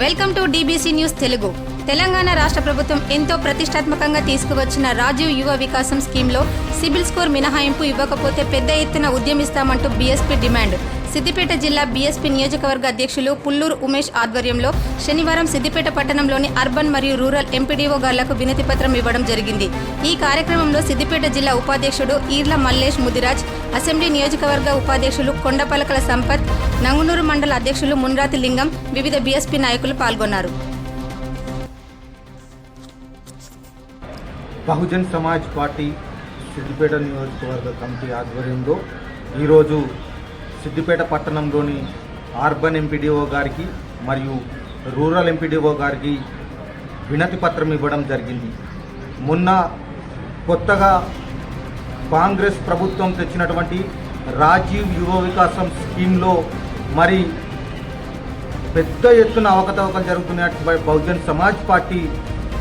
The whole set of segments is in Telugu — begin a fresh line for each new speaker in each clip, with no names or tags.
Welcome to DBC news Telugu. Telangana రాష్ట్ర ప్రభుత్వం ఎంతో ప్రతిష్టాత్మకంగా తీసుకువచ్చిన రాజీవ్ యువ వికాసం స్కీమ్లో సిబిల్ స్కోర్ మినహాయింపు ఇవ్వకపోతే పెద్ద ఎత్తున ఉద్యమిస్తామంటూ బీఎస్పీ డిమాండ్. సిద్దిపేట జిల్లా బీఎస్పీ నియోజకవర్గ అధ్యక్షులు పుల్లూరు ఉమేష్ ఆధ్వర్యంలో శనివారం సిద్దిపేట పట్టణంలోని అర్బన్ మరియు రూరల్ ఎంపీడీఓ గార్లకు వినతి పత్రం ఇవ్వడం జరిగింది. ఈ కార్యక్రమంలో సిద్దిపేట జిల్లా ఉపాధ్యక్షుడు ఈర్ల మల్లేష్ ముదిరాజ్ అసెంబ్లీ నియోజకవర్గ ఉపాధ్యక్షులు కొండపలకల సంపత్ నంగునూరు మండల అధ్యక్షులు మున్రాతి లింగం వివిధ బీఎస్పీ నాయకులు పాల్గొన్నారు.
బహుజన్ సమాజ్ పార్టీ సిద్దిపేట నియోజకవర్గ కమిటీ ఆధ్వర్యంలో ఈరోజు సిద్దిపేట పట్టణంలోని అర్బన్ ఎంపీడీఓ గారికి మరియు రూరల్ ఎంపీడీఓ గారికి వినతి పత్రం ఇవ్వడం జరిగింది. మొన్న కొత్తగా కాంగ్రెస్ ప్రభుత్వం తెచ్చినటువంటి రాజీవ్ యువ వికాసం స్కీమ్లో మరి పెద్ద ఎత్తున అవకతవకలు జరుగుతున్నట్టు బహుజన్ సమాజ్ పార్టీ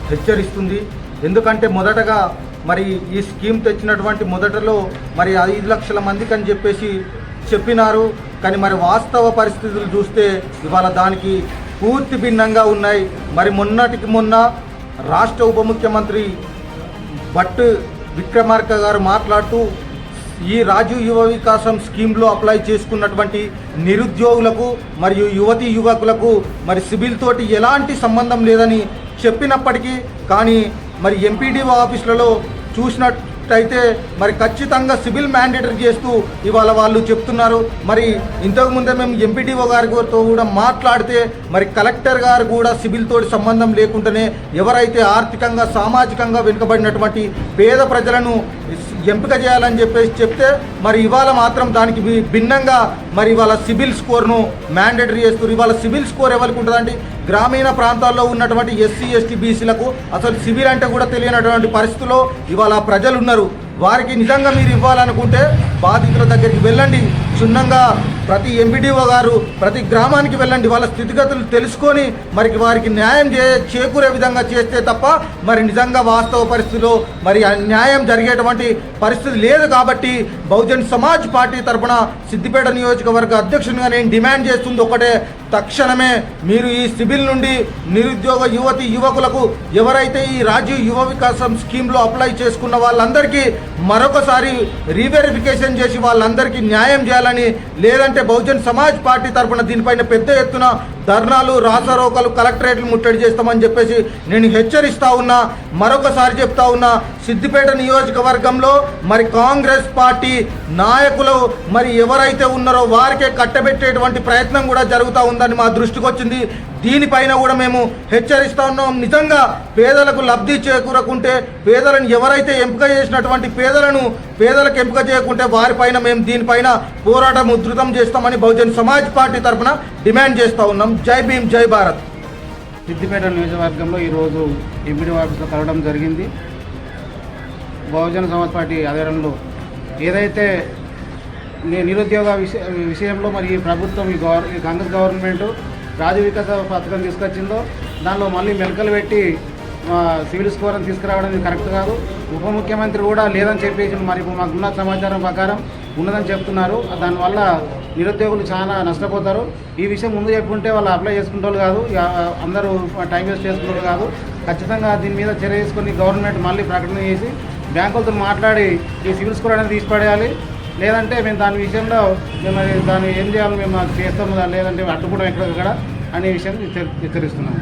హెచ్చరిస్తుంది. ఎందుకంటే మొదటగా మరి ఈ స్కీమ్ తెచ్చినటువంటి మొదటలో మరి ఐదు లక్షల మందికి అని చెప్పేసి చెప్పినారు. కానీ మరి వాస్తవ పరిస్థితులు చూస్తే ఇవాళ దానికి పూర్తి భిన్నంగా ఉన్నాయి. మరి మొన్నటికి మొన్న రాష్ట్ర ఉప ముఖ్యమంత్రి భట్ విక్రమార్క గారు మాట్లాడుతూ ఈ రాజు యువ వికాసం స్కీమ్లో అప్లై చేసుకున్నటువంటి నిరుద్యోగులకు మరియు యువతి యువకులకు మరి సిబిల్ తోటి ఎలాంటి సంబంధం లేదని చెప్పినప్పటికీ కానీ మరి ఎంపీడీఓ ఆఫీసులలో చూసినట్టయితే మరి ఖచ్చితంగా సివిల్ మ్యాండేటరీ చేస్తూ ఇవాళ వాళ్ళు చెప్తున్నారు. మరి ఇంతకుముందే మేము ఎంపీడీఓ గారితో కూడా మాట్లాడితే మరి కలెక్టర్ గారు కూడా సివిల్ తోటి సంబంధం లేకుండానే ఎవరైతే ఆర్థికంగా సామాజికంగా వెనుకబడినటువంటి పేద ప్రజలను ఎంపిక చేయాలని చెప్పేసి చెప్తే మరి ఇవాళ మాత్రం దానికి భిన్నంగా మరి ఇవాళ సిబిల్ స్కోర్ను మ్యాండేటరీ చేస్తారు ఇవాళ సిబిల్ స్కోర్ ఎవరికి ఉంటుందండి గ్రామీణ ప్రాంతాల్లో ఉన్నటువంటి ఎస్సీ ఎస్టీ బీసీలకు అసలు సివిల్ అంటే కూడా తెలియనటువంటి పరిస్థితుల్లో ఇవాళ ప్రజలు ఉన్నారు వారికి నిజంగా మీరు ఇవ్వాలనుకుంటే బాధితుల దగ్గరికి వెళ్ళండి. క్షుణ్ణంగా ప్రతి ఎంపీడీఓ గారు ప్రతి గ్రామానికి వెళ్ళండి. వాళ్ళ స్థితిగతులు తెలుసుకొని మరి వారికి న్యాయం చే చేకూరే విధంగా చేస్తే తప్ప మరి నిజంగా వాస్తవ పరిస్థితిలో మరి న్యాయం జరిగేటువంటి పరిస్థితి లేదు కాబట్టి బహుజన్ సమాజ్ పార్టీ తరఫున సిద్దిపేట నియోజకవర్గ అధ్యక్షునిగా నేను డిమాండ్ చేస్తుంది ఒకటే. తక్షణమే మీరు ఈ సిబిల్ నుండి నిరుద్యోగ యువతి యువకులకు ఎవరైతే ఈ రాజీవ్ యువ వికాసం స్కీమ్లో అప్లై చేసుకున్న వాళ్ళందరికీ మరొకసారి రీవెరిఫికేషన్ చేసి వాళ్ళందరికీ న్యాయం చేయాలని లేదంటే బహుజన్ సమాజ్ పార్టీ తరపున దీనిపైన పెద్ద ఎత్తున ధర్నాలు రాసరోకలు కలెక్టరేట్లు ముట్టడి చేస్తామని చెప్పేసి నేను హెచ్చరిస్తా ఉన్నా మరొకసారి చెప్తా ఉన్నా సిద్దిపేట నియోజకవర్గంలో మరి కాంగ్రెస్ పార్టీ నాయకులు మరి ఎవరైతే ఉన్నారో వారికే కట్టబెట్టేటువంటి ప్రయత్నం కూడా జరుగుతూ ఉందని మా దృష్టికి వచ్చింది దీనిపైన కూడా మేము హెచ్చరిస్తా ఉన్నాం. నిజంగా పేదలకు లబ్ధి చేకూరకుంటే పేదలను ఎవరైతే ఎంపిక చేసినటువంటి పేదలను పేదలకు ఎంపిక చేయకుంటే వారిపైన మేము దీనిపైన పోరాటం ఉధృతం చేస్తామని బహుజన్ సమాజ్ పార్టీ తరఫున డిమాండ్ చేస్తూ ఉన్నాం. జై భీమ్ జై భారత్.
సిద్దిపేట నియోజకవర్గంలో ఈరోజు ఎంపీడీ ఆఫీస్లో కలవడం జరిగింది. బహుజన సమాజ్ పార్టీ ఆధ్వర్యంలో ఏదైతే నేను నిరుద్యోగ విషయంలో మరి ఈ ప్రభుత్వం ఈ గవర్ ఈ కాంగ్రెస్ గవర్నమెంట్ రాజు వికాస పథకం తీసుకొచ్చిందో దానిలో మళ్ళీ మెలకలు పెట్టి సివిల్ స్కోర్ అని తీసుకురావడం కరెక్ట్ కాదు. ఉప ముఖ్యమంత్రి కూడా లేదని చెప్పేసి మరి ఇప్పుడు మాకున్న సమాచారం ప్రకారం ఉన్నదని చెప్తున్నారు. దానివల్ల నిరుద్యోగులు చాలా నష్టపోతారు. ఈ విషయం ముందు చెప్పుకుంటే వాళ్ళు అప్లై చేసుకుంటారు కాదు అందరూ టైం వేస్ట్ చేసుకుంటారు కాదు. ఖచ్చితంగా దీని మీద చర్య తీసుకొని గవర్నమెంట్ మళ్ళీ ప్రకటన చేసి బ్యాంకులతో మాట్లాడి ఈ సివిల్ స్కోర్ అనేది తీసిపడేయాలి. లేదంటే మేము దాని విషయంలో మేము దాన్ని ఏం చేయాలో మేము చేస్తాము లేదంటే అడ్డుకోవడం ఎక్కడెక్కడ అనే విషయం హెచ్చరిస్తున్నాము